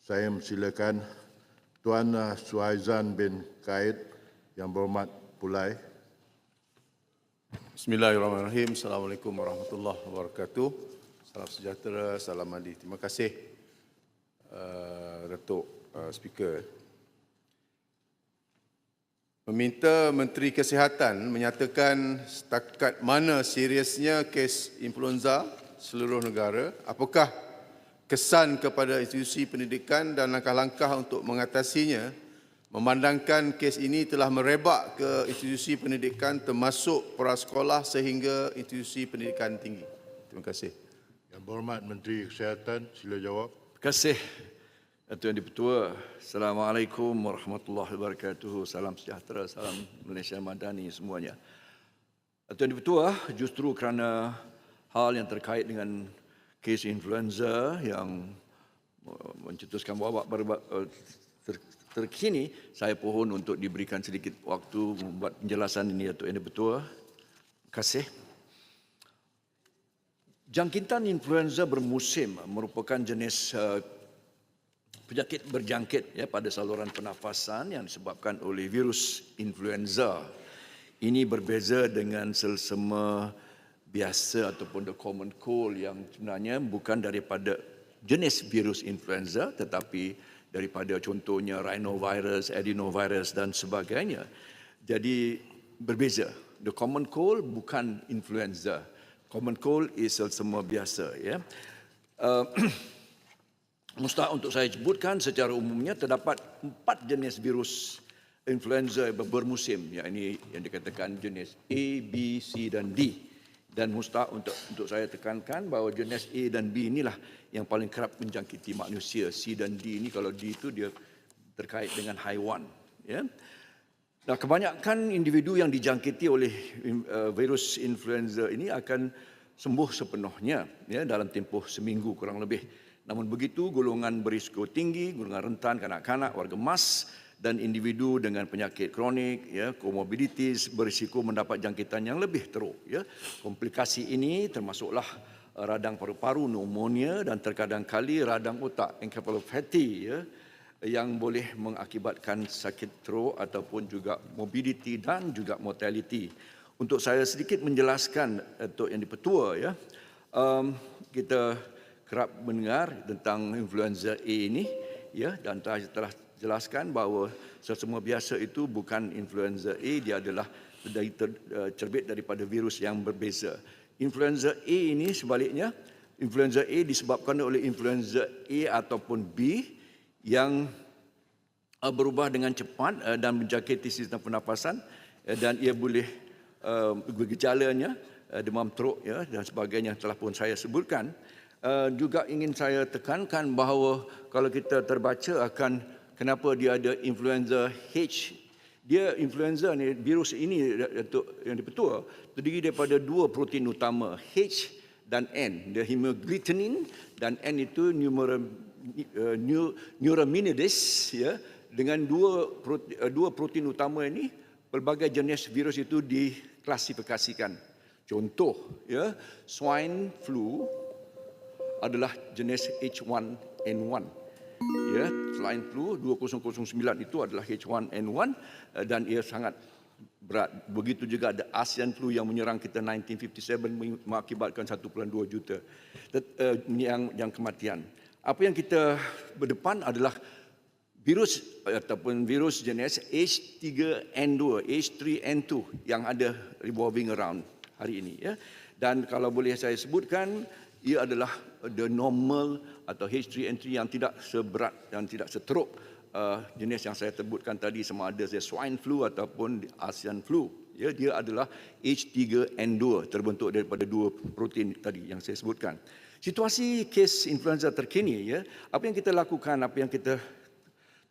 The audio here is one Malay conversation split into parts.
Saya memsilakan Tuan uh, Suhaizan bin Kaid yang berhormat Pulai. Bismillahirrahmanirrahim. Assalamualaikum warahmatullahi wabarakatuh. Salam sejahtera, salam mandi. Terima kasih uh, Datuk uh, Speaker. Meminta Menteri Kesihatan menyatakan setakat mana seriusnya kes influenza seluruh negara, apakah kesan kepada institusi pendidikan dan langkah-langkah untuk mengatasinya memandangkan kes ini telah merebak ke institusi pendidikan termasuk prasekolah sehingga institusi pendidikan tinggi. Terima kasih. Yang berhormat Menteri Kesihatan, sila jawab. Terima kasih Tuan Dipertua. Assalamualaikum warahmatullahi wabarakatuh. Salam sejahtera, salam Malaysia Madani semuanya. Tuan Dipertua, justru kerana hal yang terkait dengan kes influenza yang mencetuskan wabak ter- terkini, saya pohon untuk diberikan sedikit waktu membuat penjelasan ini, Tuan Dipertua. Terima kasih. Jangkitan influenza bermusim merupakan jenis uh, penyakit berjangkit ya pada saluran pernafasan yang disebabkan oleh virus influenza. Ini berbeza dengan selsema biasa ataupun the common cold yang sebenarnya bukan daripada jenis virus influenza tetapi daripada contohnya rhinovirus, adenovirus dan sebagainya. Jadi berbeza. The common cold bukan influenza. Common cold is selsema biasa ya. Uh, mustahak untuk saya sebutkan secara umumnya terdapat empat jenis virus influenza bermusim yang ini yang dikatakan jenis A, B, C dan D dan mustahak untuk untuk saya tekankan bahawa jenis A dan B inilah yang paling kerap menjangkiti manusia C dan D ini kalau D itu dia terkait dengan haiwan ya Nah, kebanyakan individu yang dijangkiti oleh uh, virus influenza ini akan sembuh sepenuhnya ya dalam tempoh seminggu kurang lebih. Namun begitu, golongan berisiko tinggi, golongan rentan kanak-kanak, warga emas dan individu dengan penyakit kronik, ya, komorbiditis berisiko mendapat jangkitan yang lebih teruk. Ya. Komplikasi ini termasuklah uh, radang paru-paru, pneumonia dan terkadang kali radang otak, encephalopathy, ya, yang boleh mengakibatkan sakit teruk ataupun juga morbidity dan juga mortality. Untuk saya sedikit menjelaskan untuk yang dipertua ya, um, kita kerap mendengar tentang influenza A ini ya dan telah, telah jelaskan bahawa sesama biasa itu bukan influenza A dia adalah uh, cerbit daripada virus yang berbeza. Influenza A ini sebaliknya influenza A disebabkan oleh influenza A ataupun B yang uh, berubah dengan cepat uh, dan menjangkiti sistem pernafasan dan ia boleh gejalanya uh, demam teruk ya dan sebagainya telah pun saya sebutkan uh, juga ingin saya tekankan bahawa kalau kita terbaca akan kenapa dia ada influenza H? Dia influenza ni virus ini yang dipetua terdiri daripada dua protein utama H dan N. The hemagglutinin dan N itu uh, neuraminidase ya. Dengan dua uh, dua protein utama ini pelbagai jenis virus itu diklasifikasikan. Contoh ya swine flu adalah jenis H1N1 ya swine flu 2009 itu adalah H1N1 uh, dan ia sangat berat. Begitu juga ada ASEAN flu yang menyerang kita 1957 mengakibatkan 1.2 juta uh, yang yang kematian. Apa yang kita berdepan adalah virus ataupun virus jenis H3N2, H3N2 yang ada revolving around hari ini ya. Dan kalau boleh saya sebutkan ia adalah the normal atau H3N3 yang tidak seberat dan tidak seteruk uh, jenis yang saya sebutkan tadi sama ada swine flu ataupun ASEAN flu. Ya, dia adalah H3N2 terbentuk daripada dua protein tadi yang saya sebutkan. Situasi kes influenza terkini ya, apa yang kita lakukan, apa yang kita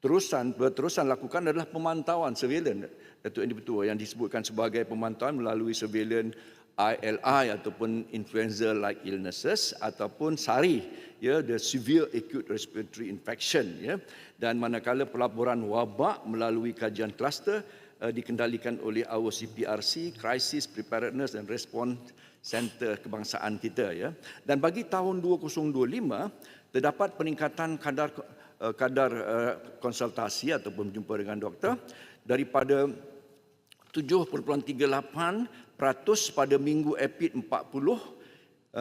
terusan berterusan lakukan adalah pemantauan surveillance Datuk Betua yang disebutkan sebagai pemantauan melalui surveillance ILI ataupun influenza like illnesses ataupun SARI ya the severe acute respiratory infection ya. Dan manakala pelaporan wabak melalui kajian kluster uh, dikendalikan oleh our CPRC crisis preparedness and response center kebangsaan kita ya. Dan bagi tahun 2025 terdapat peningkatan kadar uh, kadar uh, konsultasi ataupun jumpa dengan doktor daripada 7.38% pada minggu EPID 40 uh,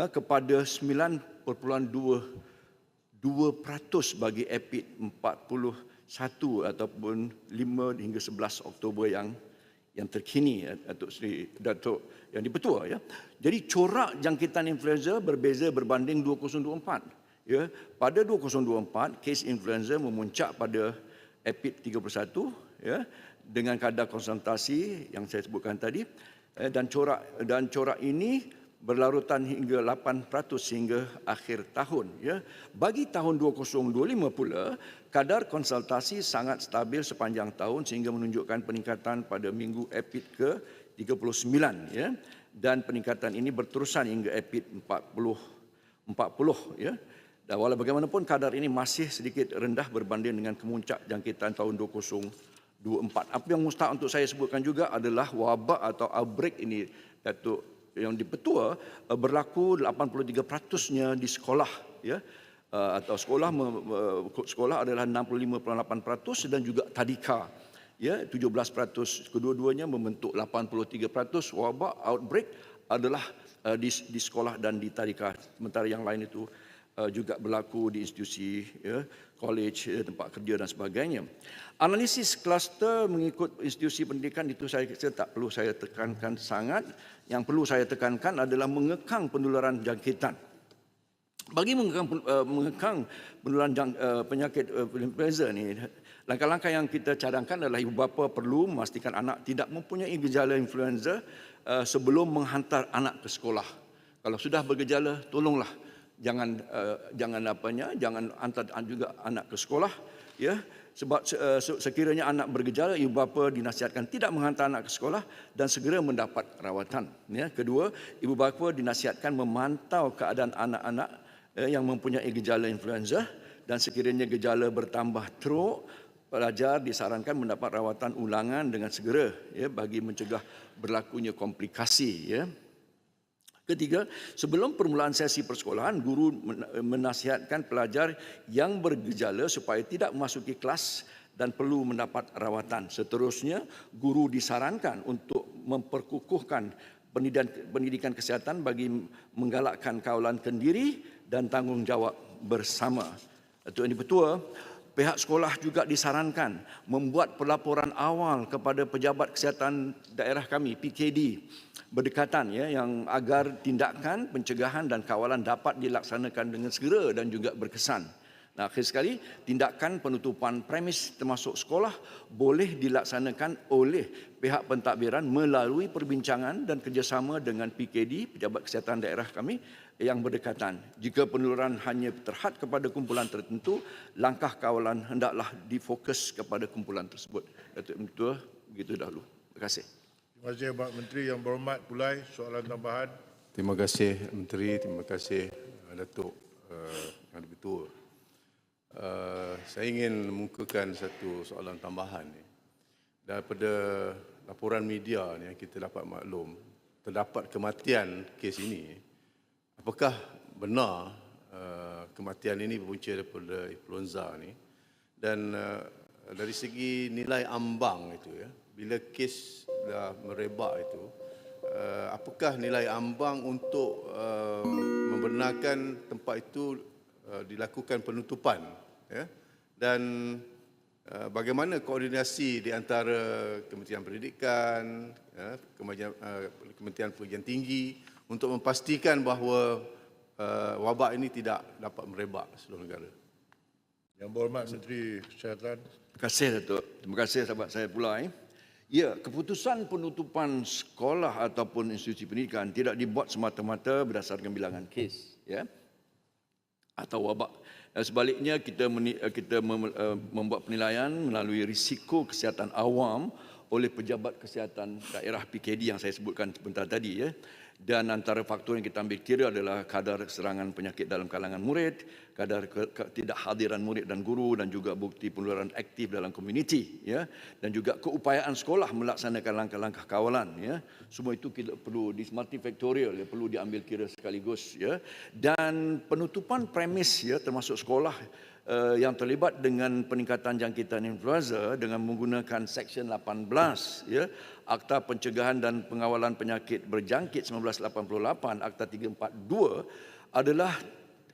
kepada 9.22% bagi EPID 41 ataupun 5 hingga 11 Oktober yang yang terkini ya, Datuk Seri Datuk yang dipetua ya. Jadi corak jangkitan influenza berbeza berbanding 2024. Ya, pada 2024 kes influenza memuncak pada EPID 31 ya dengan kadar konsentrasi yang saya sebutkan tadi eh, dan corak dan corak ini berlarutan hingga 8% hingga akhir tahun ya. Bagi tahun 2025 pula kadar konsultasi sangat stabil sepanjang tahun sehingga menunjukkan peningkatan pada minggu EPID ke 39 ya dan peningkatan ini berterusan hingga EPID 40 40 ya. Dan walau bagaimanapun kadar ini masih sedikit rendah berbanding dengan kemuncak jangkitan tahun 2024. Apa yang mustahak untuk saya sebutkan juga adalah wabak atau outbreak ini Datuk yang dipetua uh, berlaku 83%-nya di sekolah ya. Uh, atau sekolah sekolah adalah 65.8% dan juga tadika ya. 17% kedua-duanya membentuk 83% wabak outbreak adalah uh, di, di sekolah dan di tadika. Sementara yang lain itu uh, juga berlaku di institusi ya college ya, tempat kerja dan sebagainya. Analisis kluster mengikut institusi pendidikan itu saya, saya tak perlu saya tekankan sangat. Yang perlu saya tekankan adalah mengekang penularan jangkitan. Bagi mengekang, uh, mengekang penularan jang, uh, penyakit uh, influenza ni langkah-langkah yang kita cadangkan adalah ibu bapa perlu memastikan anak tidak mempunyai gejala influenza uh, sebelum menghantar anak ke sekolah. Kalau sudah bergejala tolonglah jangan uh, jangan apanya jangan hantar juga anak ke sekolah ya. Sebab uh, sekiranya anak bergejala ibu bapa dinasihatkan tidak menghantar anak ke sekolah dan segera mendapat rawatan ya. Kedua ibu bapa dinasihatkan memantau keadaan anak-anak eh, yang mempunyai gejala influenza dan sekiranya gejala bertambah teruk pelajar disarankan mendapat rawatan ulangan dengan segera ya bagi mencegah berlakunya komplikasi ya Ketiga, sebelum permulaan sesi persekolahan, guru menasihatkan pelajar yang bergejala supaya tidak memasuki kelas dan perlu mendapat rawatan. Seterusnya, guru disarankan untuk memperkukuhkan pendidikan, pendidikan kesihatan bagi menggalakkan kawalan kendiri dan tanggungjawab bersama. Itu ini betul. Pihak sekolah juga disarankan membuat pelaporan awal kepada pejabat kesihatan daerah kami PKD berdekatan ya yang agar tindakan pencegahan dan kawalan dapat dilaksanakan dengan segera dan juga berkesan. Nah, akhir sekali, tindakan penutupan premis termasuk sekolah boleh dilaksanakan oleh pihak pentadbiran melalui perbincangan dan kerjasama dengan PKD, Pejabat Kesihatan Daerah kami yang berdekatan. Jika penularan hanya terhad kepada kumpulan tertentu, langkah kawalan hendaklah difokus kepada kumpulan tersebut. Datuk Menteri, begitu dahulu. Terima kasih. Terima kasih Pak Menteri yang berhormat. Pulai soalan tambahan. Terima kasih Menteri, terima kasih Datuk uh, yang dibetul. Uh, saya ingin mengukakan satu soalan tambahan ni. Daripada laporan media ni yang kita dapat maklum, terdapat kematian kes ini. Apakah benar uh, kematian ini berpunca daripada influenza ni? Dan uh, dari segi nilai ambang itu ya, bila kes dah merebak itu, uh, apakah nilai ambang untuk uh, membenarkan tempat itu uh, dilakukan penutupan ya dan uh, bagaimana koordinasi di antara Kementerian Pendidikan ya Kementerian uh, Kementerian Pendidikan Tinggi untuk memastikan bahawa uh, wabak ini tidak dapat merebak seluruh negara. Yang berhormat Menteri Kesihatan. Terima kasih Datuk. Terima kasih sahabat saya pula. Eh. Ya, keputusan penutupan sekolah ataupun institusi pendidikan tidak dibuat semata-mata berdasarkan bilangan. Kes, ya. Atau wabak. Sebaliknya kita eh, kita eh, membuat penilaian melalui risiko kesihatan awam oleh pejabat kesihatan daerah PKD yang saya sebutkan sebentar tadi ya dan antara faktor yang kita ambil kira adalah kadar serangan penyakit dalam kalangan murid, kadar ketidakhadiran murid dan guru dan juga bukti penularan aktif dalam komuniti ya dan juga keupayaan sekolah melaksanakan langkah-langkah kawalan ya. Semua itu kita perlu di multifaktorial ya perlu diambil kira sekaligus ya. Dan penutupan premis ya termasuk sekolah uh, yang terlibat dengan peningkatan jangkitan influenza dengan menggunakan Seksyen 18 ya Akta Pencegahan dan Pengawalan Penyakit Berjangkit 1988 Akta 342 adalah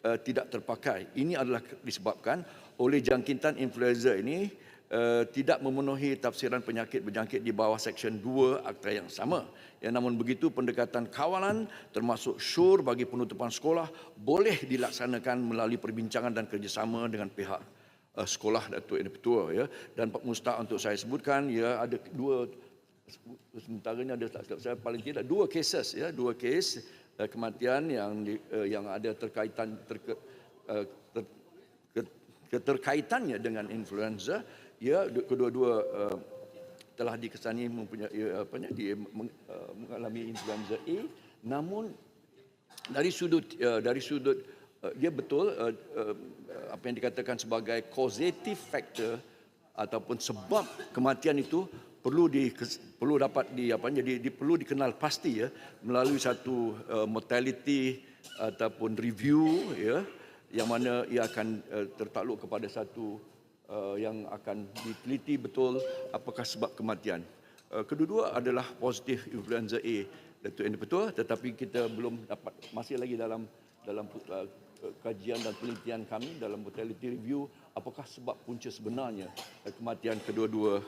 uh, tidak terpakai. Ini adalah disebabkan oleh jangkitan influenza ini uh, tidak memenuhi tafsiran penyakit berjangkit di bawah Seksyen 2 Akta yang sama. Ya, namun begitu pendekatan kawalan termasuk syur bagi penutupan sekolah boleh dilaksanakan melalui perbincangan dan kerjasama dengan pihak uh, sekolah Datuk Yang Ketua ya dan Pak Mustaq untuk saya sebutkan ya ada dua sementara ini ada tak saya paling tidak dua cases ya dua kes uh, kematian yang di, uh, yang ada terkaitan terke, uh, ter, ke, keterkaitannya dengan influenza ya du- kedua-dua uh, telah dikesani mempunyai uh, apa ni dia uh, mengalami influenza A. Namun dari sudut uh, dari sudut uh, dia betul uh, uh, apa yang dikatakan sebagai causative factor ataupun sebab kematian itu perlu di perlu dapat di apa jadi di, perlu dikenal pasti ya melalui satu uh, mortality ataupun review ya yang mana ia akan uh, tertakluk kepada satu uh, yang akan diteliti betul apakah sebab kematian. Uh, kedua-dua adalah positif influenza A Datuk Yang Betul tetapi kita belum dapat masih lagi dalam dalam uh, kajian dan penelitian kami dalam mortality review apakah sebab punca sebenarnya uh, kematian kedua-dua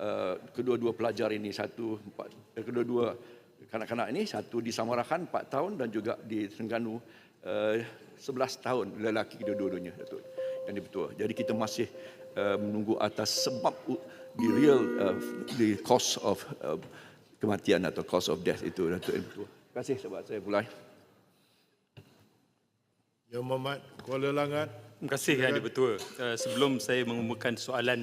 uh, kedua-dua pelajar ini satu empat, uh, kedua-dua kanak-kanak ini satu di Samarahan 4 tahun dan juga di Terengganu uh, 11 tahun lelaki kedua-duanya Datuk Yang Betul. Jadi kita masih uh, menunggu atas sebab the real uh, the cause of uh, kematian atau cause of death itu Datuk Yang Betul. Terima kasih sebab saya mulai. Yang Muhammad Kuala Langat. Terima kasih Yang Betul. Uh, sebelum saya mengumumkan soalan